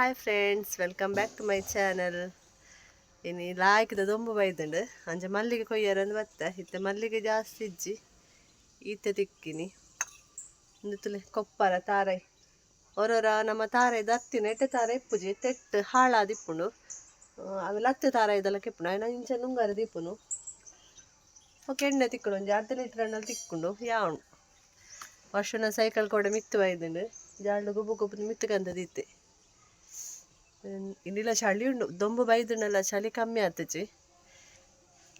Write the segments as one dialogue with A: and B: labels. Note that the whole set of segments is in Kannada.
A: Hi friends welcome back to my channel ಇನ್ನು ಲಾಯ್ಕದ ದೊಂಬು ಬೈದಂಡು ಅಂಚ ಮಲ್ಲಿಗೆ ಕೊಯ್ಯರಂದು ಬತ್ತ ಇತ್ತೆ ಮಲ್ಲಿಗೆ ಜಾಸ್ತಿ ಇಜ್ಜಿ ಈತ ತಿಕ್ಕಿನಿ ತುಲೆ ಕೊಪ್ಪರ ತಾರೈ ಹೊರರ ನಮ್ಮ ತಾರೈ ಅತ್ತಿನ ಎಟ್ಟೆ ತಾರ ಇಪ್ಪುಜಿ ತೆಟ್ಟು ಹಾಳಾದಿಪ್ಪುಂಡು ಅವೆಲ್ಲ ಹತ್ತು ತಾರ ಇದೆಲ್ಲ ಕೆಪ್ಪುಂಡು ಆಯ್ನ ಇಂಚ ನುಂಗಾರ ದಿಪ್ಪುನು ಓಕೆ ಎಣ್ಣೆ ತಿಕ್ಕುಂಡು ಒಂಜಿ ಅರ್ಧ ಲೀಟರ್ ಎಣ್ಣೆ ತಿಕ್ಕುಂಡು ಯಾವಣು ವರ್ಷನ ಸೈಕಲ್ ಕೂಡ ಮಿತ್ತು ಬೈದಂಡು ಜಾಳ್ಡು ಗುಬ್ಬು ಗುಬ್ಬು ಮಿತ್ತುಕಂತದಿತ್ತೆ ಇನ್ನಿಲ್ಲ ಚಳಿ ಉಂಡು ದೊಂಬು ಬೈದುಂಡಲ್ಲ ಚಳಿ ಕಮ್ಮಿ ಆತಚಿ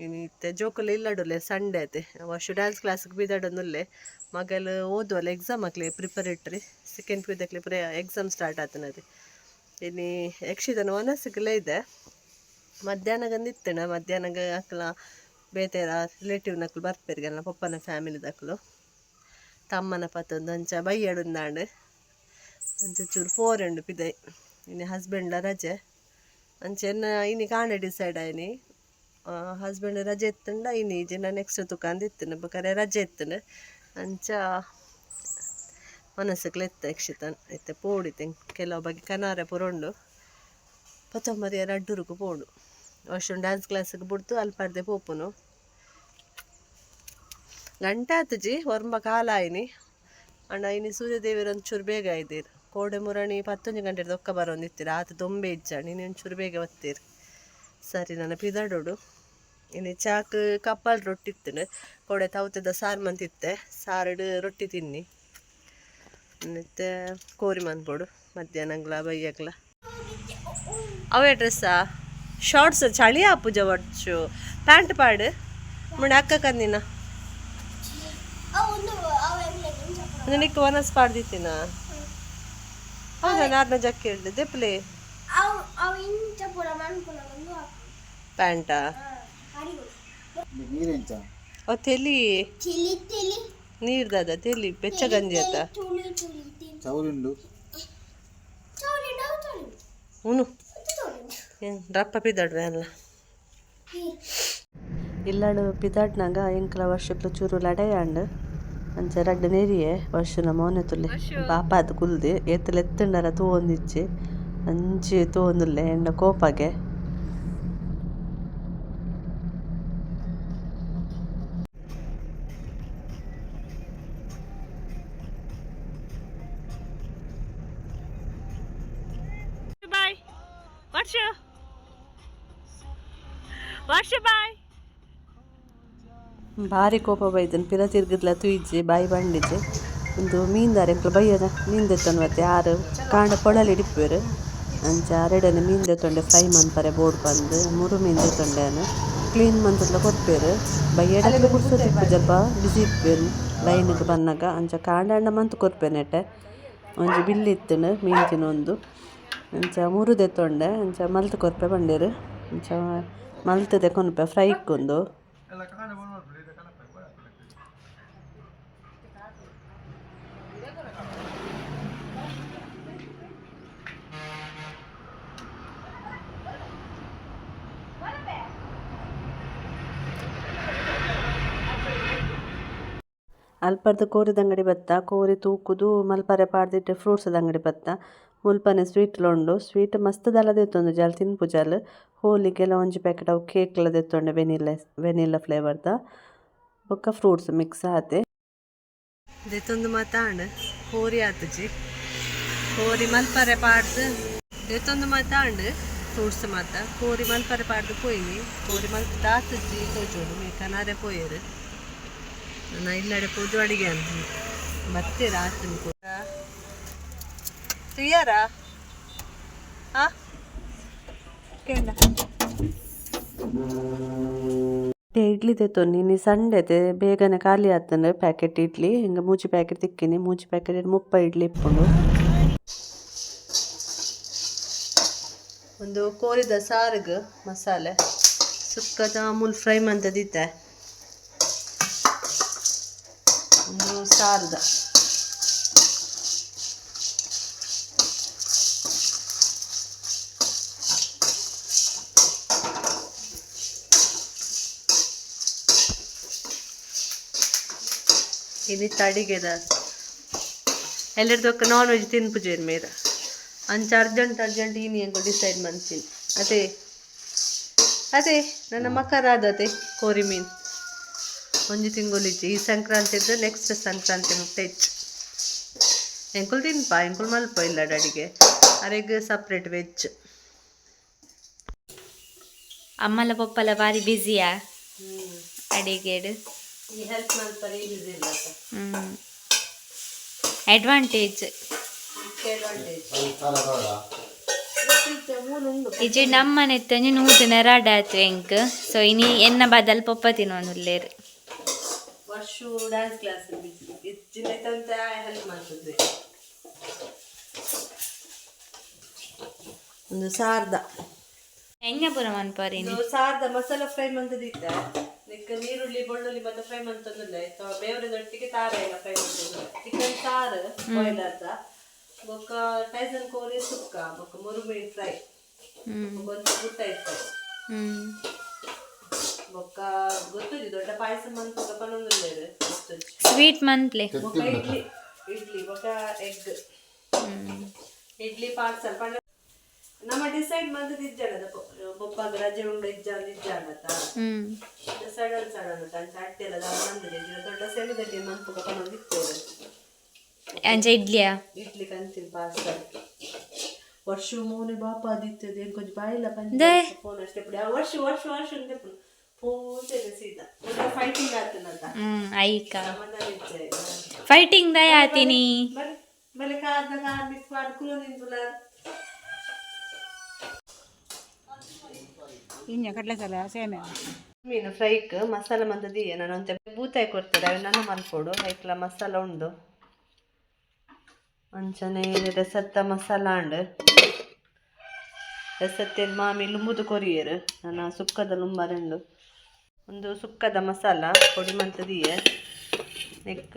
A: ಇನ್ನಿತ್ತೆ ಜೋಕುಲು ಇಲ್ಲಡುಲೆ ಸಂಡೆ ಆತೆ. ವರ್ಷ ಡ್ಯಾನ್ಸ್ ಕ್ಲಾಸ್ಗೆ ಬಿದ್ದಾಡೊಂದುಲ್ಲೆ ಮಗಲ್ ಓದುವಲ್ಲ ಎಕ್ಸಾಮ್ ಹಾಕ್ಲಿ ಪ್ರಿಪರೇಟ್ರಿ ಸೆಕೆಂಡ್ ಪಿ ಪ್ರೇ ಎಕ್ಸಾಮ್ ಸ್ಟಾರ್ಟ್ ಆತನದು. ಇನ್ನು ಯಕ್ಷಿದನ ಒನಸಿಗಲೇ ಇದೆ. ಮಧ್ಯಾಹ್ನಗಂದು ಇತ್ತಣ ಮಧ್ಯಾಹ್ನಗ ಅಕ್ಲ ಬೇತೆರ ರಿಲೇಟಿವ್ ನಕ್ಲು ಬರ್ಪೇರಿಗಲ್ಲ ಪಪ್ಪನ ಫ್ಯಾಮಿಲಿ ದಕ್ಲು ತಮ್ಮನ ಪತ್ತೊಂದು ಅಂಚ ಬೈಯಡುಂದಾಂಡು ಅಂಚ ಚೂರು ಫೋರ್ ಉಂಡು ಪಿದೈ ಇನ್ನು ಹಸ್ಬೆಂಡ್ಲ ರಜೆ. ಅಂಚೆನ್ನ ಇನಿ ಕಾಣೆ ಡಿಸೈಡ್ ಆಯ್ನಿ. ಹಸ್ಬೆಂಡ್ ರಜೆ ಎತ್ತಂಡ ಇನಿ ಜನ ನೆಕ್ಸ್ಟ್ ತುಕಾಂದು ಇತ್ತೇನೆ. ಬೇಕಾದ್ರೆ ರಜೆ ಎತ್ತನ ಅಂಚ ಮನಸ್ಸಿಗೆ ಎತ್ತ ಯಕ್ಷಿತನ್ ಎತ್ತೆ ಪೋಡಿತೆ ಕೆಲವು ಬಗ್ಗೆ ಕನಾರೆ ಪುರೊಂಡು ಪತ್ತೊಂಬತ್ತು ರಡ್ಡುರುಕು ಪೋಡು. ವರ್ಷ ಡ್ಯಾನ್ಸ್ ಕ್ಲಾಸಿಗೆ ಬಿಡ್ತು, ಅಲ್ಪಾರ್ದೆ ಪೋಪುನು. ಗಂಟೆ ಆತುಜಿ ವರ್ಮ ಕಾಲ ಆಯ್ನಿ. ಅಣ್ಣ, ಇನ್ನು ಸೂರ್ಯದೇವಿರೊಂಚೂರು ಬೇಗ ಇದ್ದೀರಿ. ಕೋಡೆ ಮುರಣಿ ಪತ್ತೊಂದು ಗಂಟೆ ದೊಕ್ಕ ಬರೋಂದಿತ್ತೀರ ಆತ ದೊಂಬೆ ಇಜ್ಜ ನೀನು ಒಂಚೂರು ಬೇಗ ಒತ್ತೀರಿ. ಸರಿ ನನ್ನ ಪಿದಾಡೋಡು. ಇನ್ನು ಚಾಕ್ ಕಪ್ಪಲ್ ರೊಟ್ಟಿ ಇತ್ತೇನೆ ಕೋಡೆ ತವತದ ಸಾರು ಮಂತಿತ್ತೆ. ಸಾರಡು ರೊಟ್ಟಿ ತಿನ್ನಿ. ಮತ್ತೆ ಕೋರಿ ಮಂದ್ಬೋಡು. ಮಧ್ಯಾಹ್ನಗ್ಲ ಬೈಯಗ್ಲ ಅವ ಡ್ರೆಸ್ಸಾ? ಶಾರ್ಟ್ಸ್ ಚಳಿ ಆಪುಜ ಒಡ್ಚು ಪ್ಯಾಂಟ್ ಪಾಡು. ಮುಂಡೆ ಅಕ್ಕ ಕಂದಿನ ನಿನಕ್ಕೆ ವನಸ್ ಪಾಡ್ದಿತ್ತಿನ? ಹೌದಾ? ನಾರ್ನ ಜಕ್ಕೆ ಹಿಡ್ದು ದೆಪ್ಲೆ ಪ್ಯಾಂಟಾ?
B: ನೀರೆಂಚ
A: ಅವ್ ತೆಲಿ. ನೀರ್ದದ ತೆಲಿ ಬೆಚ್ಚ ಗಂಜಿ ಆತ ಉನು ರಪ್ಪ ಪಿದಾಡ್ವೆ ಅಲ್ಲ? ಇಲ್ಲಾಡು ಪಿದಾಡ್ನಾಗ ಎಂಕಲ ವರ್ಷಕ್ಲು ಚೂರು ಲಡೆಯಾಂಡ್ ಅಂಚ ರಡ್ಡು ನೆರಿಯೆ? ವರ್ಷನ ಮೋನೆ ತುಲೆ ಪಾಪ ಅದು ಕುಲ್ದು ಏತಲ ಎತ್ತಂಡರ ತೂವೊಂದಿಚ್ಚಿ. ಅಂಚಿ ತೂವೊಂದುಲ್ಲೆ ಎಂಡ ಕೋಪಗೆ. ಬಾಯ್. ವರ್ಷ. ವರ್ಷ ಬಾಯ್. ಭಾರಿ ಕೋಪ ಬೈದನ್. ಪಿರ ತಿರ್ಗಿದ್ಲ ತುಯ್ಜಿ, ಬಾಯಿ ಬಂಡಿಜಿ. ಒಂದು ಮೀನ್ದಾರ ಎಂಕ್ಲ ಬೈಯದ ಮೀನ್ ದೆತ್ತೊಂಡು ಮತ್ತೆ ಆರು ಕಾಂಡ ಪೊಳಲಿ ಇಡಿಪ್ಪೇರು ಅಂಚ ಅರೆಡನೆ ಮೀನ್ ದೆತ್ತೊಂಡೆ ಫ್ರೈ ಮನ್ಪರೆ ಬೋರ್ಡ್ ಬಂದು, ಮೂರು ಮೀನ್ ದೆತ್ತೊಂಡೆನು ಕ್ಲೀನ್ ಮಂತುದ್ಲ ಕೊರ್ಪೇರು ಬೈಯಡಕ್ಕೆ ಕುರ್ಸೋದಿಪ್ಪು ಜಲ್ಪ ಬಿಸಿ ಇಪ್ಪೇರು ಲೈನಿಗೆ ಬಂದಾಗ ಅಂಚ ಕಾಂಡ ಅಂಡ ಮಂತ್ ಕೊರ್ಪೇನೆಟ್ಟೆ ಒಂಜಿ ಬಿಲ್ಲಿ ಇತ್ತನು ಮೀನ್ ತಿನ್ನೊಂದು ಅಂಚ ಮೂರು ದೆತ್ತೊಂಡೆ ಅಂಚ ಮಲ್ತ್ ಕೊರ್ಪೆ ಬಂಡೇರು. ಅಂಚ ಮಲ್ತ್ ಕೊನ್ಪೆ ಫ್ರೈ ಇಕ್ಕೊಂದು ಅಲ್ಪರ್ದು ಕೋರಿದ ಅಂಗಡಿ ಬತ್ತ ಕೋರಿ ತೂಕುದು, ಮಲ್ಪರೆ ಪಾಡ್ದಿಟ್ಟು ಫ್ರೂಟ್ಸ್ ಅಂಗಡಿ ಬತ್ತ ಮುಲ್ಪನೆ ಸ್ವೀಟ್ಲ ಉಂಡು ಸ್ವೀಟ್ ಮಸ್ತ್ ದಲ ದೆತ್ತೊಂದು ಜಾಲ್ ತಿನ್ಪು ಜಾಲ್ ಹೋಲಿಗೆಲ ಒಂಜಿ ಪ್ಯಾಕೆಟ್ ಅವು ಕೇಕ್ಲ ದೆತ್ತೊಂಡೆ ವೆನಿಲ್ಲ ವೆನಿಲ್ಲ ಫ್ಲೇವರ್ದ ಬೊಕ್ಕ ಫ್ರೂಟ್ಸ್ ಮಿಕ್ಸ್ ಆತೆ. ದೆತ್ತೊಂದು ಮಾತಾಂಡ್ ಹೋರಿ ಆತುಜಿ ಹೋರಿ ಮಲ್ಪರೆ ಪಾಡ್ದು ದೆತ್ತೊಂದು ಮಾತಾಂಡ್ ಫ್ರೂಟ್ಸ್ ಮಾತ. ಕೋರಿ ಮಲ್ಪರೆ ಪಾಡ್ದು ಪೋಯಿ ಕೋರಿ ಮಲ್ಪ ದಾತುಜಿ ತೋಜೋಡು ಮೇ ಕನಾರೆ ಪೋಯರು ನಾನು ಇಲ್ಲಡೆ ಪೂಜೆ ಅಡಿಗೆ ಅಂತ. ಬರ್ತೀರಾ ರಾತ್ರಿ ಕೂಡ ತುಯ್ಯಾರ ಆ ಕೇಳ ಇಡ್ಲಿ ತೆತ್ತು ನೀನು? ಸಂಡೆ ತೆ, ಬೇಗನೆ ಖಾಲಿ ಆತಂದ್ರೆ ಪ್ಯಾಕೆಟ್ ಇಡ್ಲಿ. ಹಿಂಗೆ ಮೂಚಿ ಪ್ಯಾಕೆಟ್ ತಿಕ್ಕಿನಿ. ಮೂಚಿ ಪ್ಯಾಕೆಟ್ ಮುಪ್ಪ ಇಡ್ಲಿ ಇಟ್ಕೊಂಡು. ಒಂದು ಕೋರಿದ ಸಾರಿಗೆ ಮಸಾಲೆ. ಸುಕ್ಕದ ಅಮೂಲ್ ಫ್ರೈ ಮಂತದಿತ್ತೆ. ಒಂದು ಸಾರದ ఇది తడిగేదా ಎಲ್ಲರದೊಕ್ಕ ನಾನ್ ವೆಜ್ ತಿನ್ಪುಜೇರು ಮೇರ ಅಂಚ ಅರ್ಜೆಂಟ್ ಅರ್ಜೆಂಟ್ ಇನಿ ಎಂಕ ಡಿಸೈಡ್ ಮನ್ಸಿನ್ ಅದೇ ಅದೇ ನನ್ನ ಮಕರ ಆದತೆ ಕೋರಿ ಮೀನ್ ಒಂಜಿ ತಿಂಗುಲಿಚ್ಚಿ ಈ ಸಂಕ್ರಾಂತಿ ಇದ್ದರೆ ನೆಕ್ಸ್ಟ್ ಸಂಕ್ರಾಂತಿ ಮುಟ್ಟೆ ಇಚ್ಚು ಎಂಕುಲ್ ತಿನ್ಪ ಎಂಕುಲ್ ಮಲ್ಪ ಇಲ್ಲ ಅಡಿಗೆ. ಅರೆಗ್ ಸಪ್ರೇಟ್ ವೆಜ್
B: ಅಮ್ಮಲ ಪಪ್ಪಲ ಬಾರಿ ಬ್ಯುಸಿಯಾ ಅಡಿಗೆಡು.
A: ಹೆಲ್ಪ್ ಇಲ್ಲ
B: ಹ್ಮ್. ಅಡ್ವಾಂಟೇಜ್ ಇಜಿ ನಮ್ಮನೆ ತಂಜೆ ನೂತು ರಾಡ ಆಯ್ತು ಎಂಕ್ ಸೊ ಇನಿ ಎನ್ನ ಬದಲ್ ಪಪ್ಪ ತಿನ್ನೋನುಲ್ಲೇರು
A: ವರ್ಷ ಡ್ಯಾನ್ಸ್ ಕ್ಲಾಸ್ ಹೆಚ್ಚಿನ ಅಂತ ಹೆಲ್ಪ್ ಮಾಡ್ತಿದ್ವಿ. ಒಂದು ಸಾರ್ದ.
B: ಹೆಂಗ ಪುರ ಮನ್ಪಾರಿನಿ
A: ಒಂದು ಸಾರ್ದ ಮಸಾಲ ಫ್ರೈ ಮಂತದಿತ್ತ ನಿಕ್ಕ ನೀರುಳ್ಳಿ ಬೆಳ್ಳುಳ್ಳಿ ಮತ್ತೆ ಫ್ರೈ ಮಂತಂದಿಲ್ಲ ಬೇವರದೊಟ್ಟಿಗೆ ತಾರ ಎಲ್ಲ ಫ್ರೈ ಮಾಡ್ತಿದ್ದೆ ಚಿಕನ್ ಸಾರ್ ಬಾಯ್ಲ್ ಅರ್ಧ. ಬೊಕ್ಕ ಟೈಸನ್ ಕೋರಿ ಸುಕ್ಕ ಬೊಕ್ಕ ಮುರುಮಿ ಫ್ರೈ ಒಂದು ಗುಟ್ಟ ಇತ್ತು
B: ಹ್ಮ್.
A: ಬೊಕ್ಕ ಗೊತ್ತಿದ್ದು ದೊಡ್ಡ ಪಾಯಸ ಮಂತ ಪನ್ನೊಂದಿಲ್ಲ
B: ಸ್ವೀಟ್ ಮಂತ್ಲೆ
A: ಬೊಕ್ಕ ಇಡ್ಲಿ ಇಡ್ಲಿ ಬೊಕ್ಕ ಎಗ್
B: ಹ್ಮ್
A: ಇಡ್ಲಿ ಪಾರ್ಸಲ್ ಪಂಡ ನಮ್ಮ ಡಿಸೈಡ್ ಮಂತದ ಇಜ್ಜಾಡದ ಬೊಪ್ಪಾಗ ರಜೆ ಉಂಡು ಇಜ್ಜಾಡ ಇಜ್ಜಾಡತ್ತ
B: ಹ್ಮ್
A: ಸಡನ್ ಸಡನ್ ಅಂತ ಅಟ್ಟೆ ಎಲ್ಲ ಮಂದಿರ ದೊಡ್ಡ ಸೆಮಿದಲ್ಲಿ ಮಂಪುಗ ಪನ್ನೊಂದು ಇತ್ತೇವೆ
B: ಅಂಚ ಇಡ್ಲಿಯಾ
A: ಇಡ್ಲಿ ಕಂತಿನ ಪಾರ್ಸಲ್ ವರ್ಷ ಮೂನೆ ಬಾಪ ಆದಿತ್ಯದ ಏನ್ ಕೊಂಚ ಬಾಯಿಲ್ಲ
B: ದೇ.
A: ಫೋನ್ ಅಷ್ಟೇ ಪುಡಿ ಆ ವರ್ಷ ವರ್ಷ ವರ್ಷ ಅಂತ ಫೈಟಿಂಗ್ ದಯಾತಿನಿ ಮೀನು ಫ್ರೈಕ್ ಮಸಾಲ ಮಂದದಿ ನಾನು ಅಂತ. ಬೂತಾಯಿ ಕೊಡ್ತಾರೆ ಅವನ್ನೂ ಮಲ್ಕೊಡು ಐಕ್ಲ ಮಸಾಲ ಉಂಡು. ಅಂಚನೆ ರಸತ್ತ ಮಸಾಲ ಅಂಡ್ ರಸತ್ತೆ ಮಾಮಿ ಲುಂಬುದು ಕೊರಿಯರು. ನನ್ನ ಸುಕ್ಕದ ಲುಂಬರೆಂಡು ಒಂದು ಸುಕ್ಕದ ಮಸಾಲ, ಪೊಡಿ ಮಂತದಿಯೆ ನೆಕ್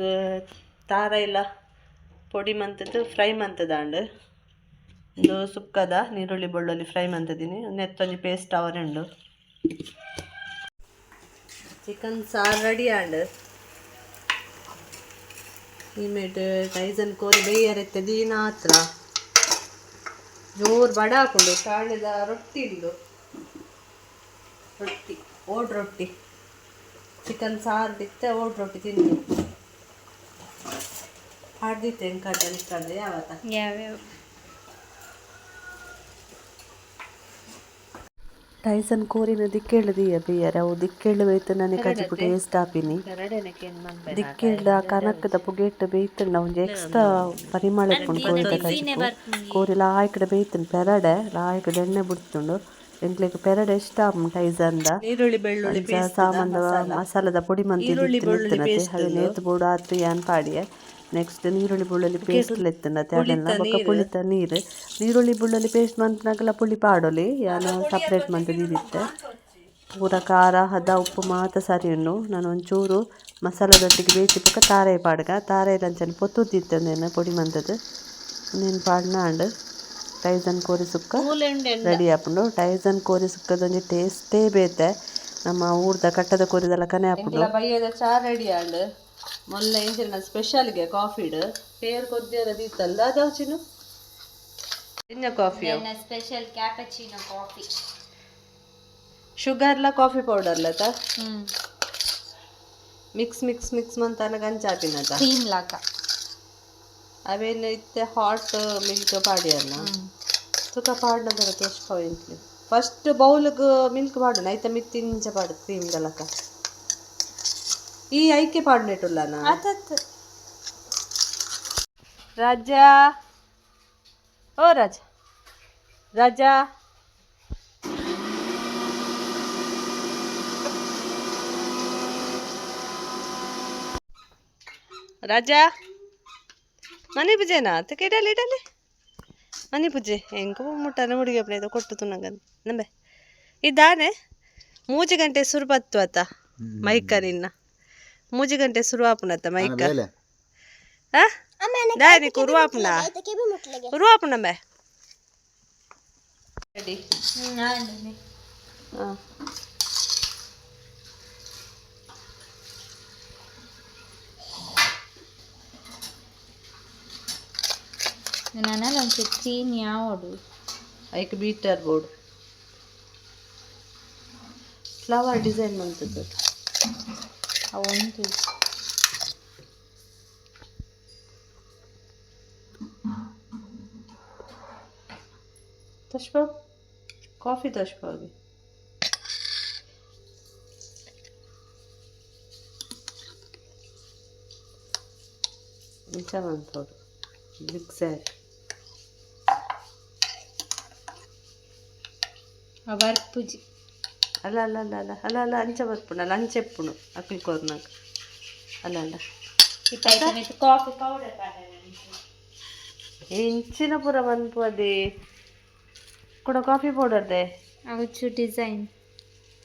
A: ತಾರ ಇಲ್ಲ, ಪೊಡಿ ಮಂತದ್ದು ಫ್ರೈ ಮಂತದಾಂಡ್. ಒಂದು ಸುಕ್ಕದ ನೀರುಳ್ಳಿ ಬೆಳ್ಳುಳ್ಳಿ ಫ್ರೈ ಮಂತದೀನಿ ನೆತ್ತೊಂಜಿ ಪೇಸ್ಟ್ ಅವರೆಂಡು ಚಿಕನ್ ಸಾರು ರೆಡಿ ಆಂಡ್. ಈಮೇಟ್ ಟೈಸನ್ ಕೋರಿ ಬೇಯರೆತ್ತದಿ ದೀನ ಹತ್ರ ಜೋರು ಬಡ ಹಾಕೊಂಡು ಕಾಳಿದ ರೊಟ್ಟಿ ಇಲ್ಲು ರೊಟ್ಟಿ ಓಡ್ ರೊಟ್ಟಿ. ಚಿಕನ್ ಸಾರು ಬಿತ್ತೆ ಓಡ್ ರೊಟ್ಟಿ ತಿಂದು ಹಾಡ್ದಿತ್ತೆ ಎಂಕ ಅನಿಸ್ತದೆ ಯಾವತ್ತ?
B: ಯಾವ್ಯಾವ?
C: ಟೈಸನ್ ಕೋರಿನ ದಿಕ್ಕೇಳದಿಯ ಬೇಯರೆ? ಅವು ದಿಕ್ಕೇಳು ಬೇಯ್ತು ನನಗೆ ಕಜಿಪು ಟೇಸ್ಟ್ ಹಾಪಿನಿ ದಿಕ್ಕೇಳ ಕನಕದ ಪುಗೆಟ್ ಬೇಯ್ತಂಡ ಒಂಜಿ ಎಕ್ಸ್ಟ್ರಾ ಪರಿಮಳ ಇಟ್ಕೊಂಡು ಕೋರಿದ ಕಜಿಪು ಕೋರಿ ಲಾಯ್ಕಡೆ ಬೇಯ್ತನ್. ಪೆರಡೆ ಲಾಯ್ಕಡೆ ಎಣ್ಣೆ ಬಿಡ್ತುಂಡು ಎಂಕ್ಲೆಗ್ ಪೆರಡೆ ಇಷ್ಟ ಇದಂದ
A: ಈರುಳ್ಳಿ ಬೆಳ್ಳುಳ್ಳಿ
C: ಸಾಮಾನ್ದ ಮಸಾಲದ ಪುಡಿ ಮಂತಿ ಹಾಗೆ ನೇತು ಬೋಡು ಆತ್ರಿ ಯಾನ್ ಪಾಡಿಯೆ? ನೆಕ್ಸ್ಟ್ ನೀರುಳ್ಳಿ ಬೆಳ್ಳುಳ್ಳಿ ಪೇಸ್ಟ್ ಲೆತ್ತನತೆ ಅದೆಲ್ಲ ಬೊಕ್ಕ ಪುಳಿತ ನೀರು. ನೀರುಳ್ಳಿ ಬುಳ್ಳಲ್ಲಿ ಪೇಸ್ಟ್ ಮಂತ್ನಾಗಲ್ಲ ಪುಳಿ ಪಾಡೋಲಿ? ಯಾನು ಸಪ್ರೇಟ್ ಮಂತದಿತ್ತೆ ಪೂರ ಖಾರ ಹದ ಉಪ್ಪು ಮಾತ ಸರಿ ಉಂಡು ನಾನು ಒಂಚೂರು ಮಸಾಲದೊಟ್ಟಿಗೆ ಬೇಯಿಸಿ ಪಕ್ಕ ತಾರೆ ಪಾಡ್ಗ. ತಾರೆ ಲಂಚನ್ ಪೊತ್ತುತ್ತಿತ್ತಂದೇನು ಪುಡಿ ಮಂತದ್ದು ನೀನು ಪಾಡ್ನ ಅಂಡ್ ಟೈಸನ್ ಕೋರಿ ಸುಕ್ಕ ರೆಡಿ ಆಪುಂಡು ಟೈಸನ್ ಕೋರಿ ಸುಕ್ಕದೊಂಜಿ ಟೇಸ್ಟೇ ಬೇತೆ. ನಮ್ಮ ಊರ್ದ ಕಟ್ಟದ ಕೋರಿದೆಲ್ಲ ಕನೆ ಆಪುಂಡು
A: ಬಯ್ಯದ ಚಾ ರೆಡಿ ಆಂಡ್ ಮೊನ್ನೆ ಇಂಚಿನ ಸ್ಪೆಷಲ್ಗೆ ಕಾಫಿಡ್ ಪೇರ್ ಕೊದ್ದಿಯರ ದೀತಲ್ಲ ಅದಾವಚಿನು ಇನ್ನ ಕಾಫಿ
B: ಸ್ಪೆಷಲ್ ಕ್ಯಾಪಚಿನೋ ಕಾಫಿ
A: ಶುಗರ್ಲ ಕಾಫಿ ಪೌಡರ್ ತ
B: ಹ್ಮ್.
A: ಮಿಕ್ಸ್ ಮಿಕ್ಸ್ ಮಿಕ್ಸ್ ಮಂತಾನ ಗಂಜಾಪಿನ
B: ಕ್ರೀಮ್ ಲಾಕ
A: ಅವೇನು ಇತ್ತೆ hot milk ಪಾಡ್ಯನ್ನ ತುಕ ಪಾಡ್ನದರ taste ಪವಿಂಟ್ಲಿ first ಬೌಲ್ಗ್ milk ಪಾಡೋಣ ಐತ ಮಿತ್ತಿಂಚ ಪಾಡು ಕ್ರೀಮ್ ಗಲಕ ಈ ಐಕೆ ಪಾಡ್ನೆಟುಲ್ಲನ
B: ಆತತ್
A: ರಾಜಾ ಓ ರಾಜ ರಾಜಾ ರಾಜಾ ಮನೆ ಪೂಜೆನಾ ಅದಕ್ಕೆ ಇಡಲಿ ಇಡಲಿ ಮನೆ ಪೂಜೆ. ಹೆಂಗ ಮುಟ್ಟನ ಹುಡುಗಿ ಇದು ಕೊಟ್ಟು ತುನಗ ನಂಬೆ. ಇದ್ದಾನೆ. ಮೂಜಿ ಗಂಟೆ ಸುರು ಬತ್ತು ಅತ್ತ. ಮೈಕ ನಿನ್ನ ಮೂಜಿ ಗಂಟೆ ಸುರು ಆಪುನತ್ತ ಮೈಕ. ದಾರಿ ಕುರುವಾಪುನ ಕುರುವಾಪುನ ರೆಡಿ ಹಾಂ
B: ನಾನೆಲ್ಲ ಒಂಚೂರು ಕ್ರೀಮ್ ಯಾವಡು
A: ಐಕ್ ಬೀಟರ್ ಬೋರ್ಡ್. ಫ್ಲವರ್ ಡಿಸೈನ್ ಬಂತದ್ದು
B: ಅವಂತು.
A: ತಶ್ಪ ಕಾಫಿ ತಶ್ಪಾಗಿ ಇಂಚ ಬಿಗ್ ಜಿಗ್ಸಾಗ್
B: ವರ್ಕ್ ಪೂಜಿ
A: ಅಲ್ಲ ಅಲ್ಲ ಅಲ್ಲ ಅಲ್ಲ ಅಲ್ಲ ಅಲ್ಲ ಅಂಚ ಬರ್ಪುಣ ಅಲ್ಲ ಅಂಚೆ ಎಪ್ಪುಣು ಅಕ್ಕಲ್ ಕೋರ್ನಾಗ ಅಲ್ಲ ಅಲ್ಲ.
B: ಕಾಫಿ ಪೌಡರ್
A: ಇಂಚಿನ ಪೂರ ಮನ್ಪು ಅದೇ ಕೂಡ ಕಾಫಿ ಪೌಡರ್ದೆ
B: ಅವಚ್ಚು ಡಿಸೈನ್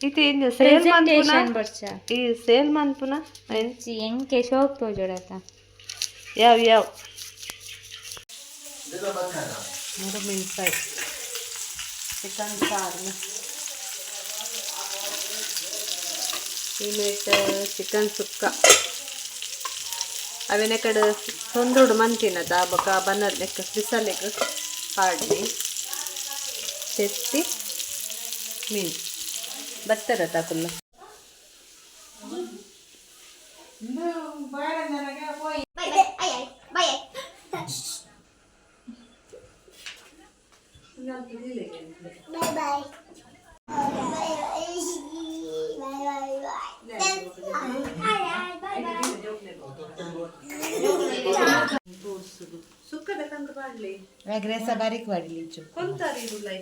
A: ಇದು ಏನು ಸೇಲ್ ಮನ್ಪುನ
B: ಬರ್ಚ.
A: ಈ ಸೇಲ್ ಮನ್ಪುನ
B: ಎಂಚಿ ಎಂಕೆ ಶೋಕ್ ತೋಜೋಡತ
A: ಯಾವ ಯಾವ? ಮೂರು ಚಿಕನ್ ಸಾರು. ಇಮೇಟ್ ಚಿಕನ್ ಸುಕ್ಕ. ಅವೆನ ಕಡೆ ತೊಂದೋಡು ಮಂತಿನದ ದಾಬಕ ಬನ್ನದ ಲೆಕ್ಕ ಬಿಸಲೆಗ್ ಪಾಡ್ನಿ ಚೆತ್ತಿ ಮೀನು. ಬರ್ತಾರ ತಾಕುಲ್ಲ
D: Bye bye. Ay ay. Bye ay. Bye bye.
A: ಸುಕ್ಕದ ಕಂದು ಪಾಡ್ಲಿ
E: ವೇಗ್ರೆಸ ಬಾರೀಕ್ ಮಾಡಲಿ ಇಚ್ಚು
A: ಕೊಂತಾರಿ ಇರುಲೈ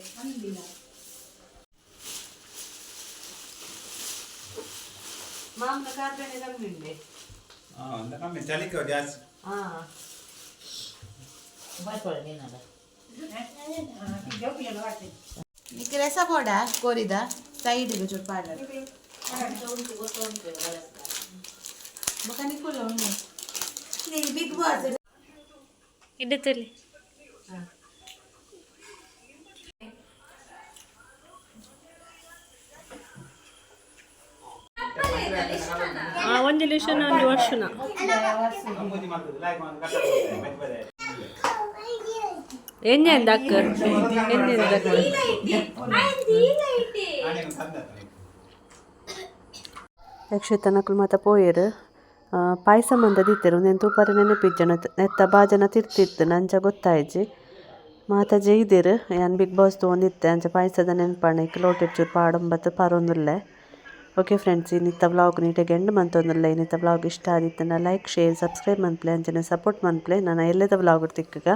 A: ಮಾಮನ ಕಾರ್ಬೆನೆ ಕಮ್ಮಿ ಉಂಡೆ
F: ಅಂತ ಕಮ್ಮಿ ಚಳಿಕ ಜಾಸ್ತಿ
A: ಹಾ
E: ಈಗ ರಸ ಬೋಡ ಕೋರಿದ ಸೈಡ್ಗೆ ಚೂರು ಪಾಡ ಬಿಗ್ ಬಾಸ್
B: ಇಡುತ್ತಲಿ
A: ಒಂದು ಲಿಶನ ಒಂದು ವರ್ಷನ? ಎಣ್ಣೆ ಅಂದ ಅಕ್ಕ ಎಣ್ಣೆ ಅಂದ ಅಕ್ಕ
F: ಆನೆಗೆ ತಂದ
C: ಯಕ್ಷಿತ ನಕಲು ಮಾತ ಪೋಯೆರ್. ಪಾಯಸ ಮಂದ ದಿತ್ತೆರು ನೆನ್ ತೂಪರೆ ನೆನಪಿಜ್ಜನ ನೆತ್ತ ಬಾಜನ ತಿರ್ತಿತ್ತು ನಂಚ ಗೊತ್ತಾಯ್ಜಿ. ಮಾತ ಜೈದಿರ್ ಯಾನ್ ಬಿಗ್ ಬಾಸ್ ತೊಗೊಂಡಿತ್ತೆ ಅಂಚ ಪಾಯಸದ ನೆನಪಣ್ಣ ಇಕ್ ಲೋಟೆಡ್ ಚೂರು ಪಾಡಂಬತ್ತು, ಪರೊಂದುಲ್ಲೆ. ಓಕೆ ಫ್ರೆಂಡ್ಸ್ ಇನ್ನಿತ್ತ ವ್ಲಾಗ್ ನೀಟಾಗಿ ಎಂಡ್ ಮಂತೊಂದುಲ್ಲೆ. ಇನ್ನಿತ್ತ ವ್ಲಾಗ್ ಇಷ್ಟ ಆದಿತ್ತನ ಲೈಕ್ ಶೇರ್ ಸಬ್ಸ್ಕ್ರೈಬ್ ಮನ್ಪ್ಲೆ ಅಂಚನೆ ಸಪೋರ್ಟ್ ಮನ್ಪ್ಲೆ ನಾನು ಎಲ್ಲದ ವ್ಲಾಗ್ ತಿಕ್ಕಗ?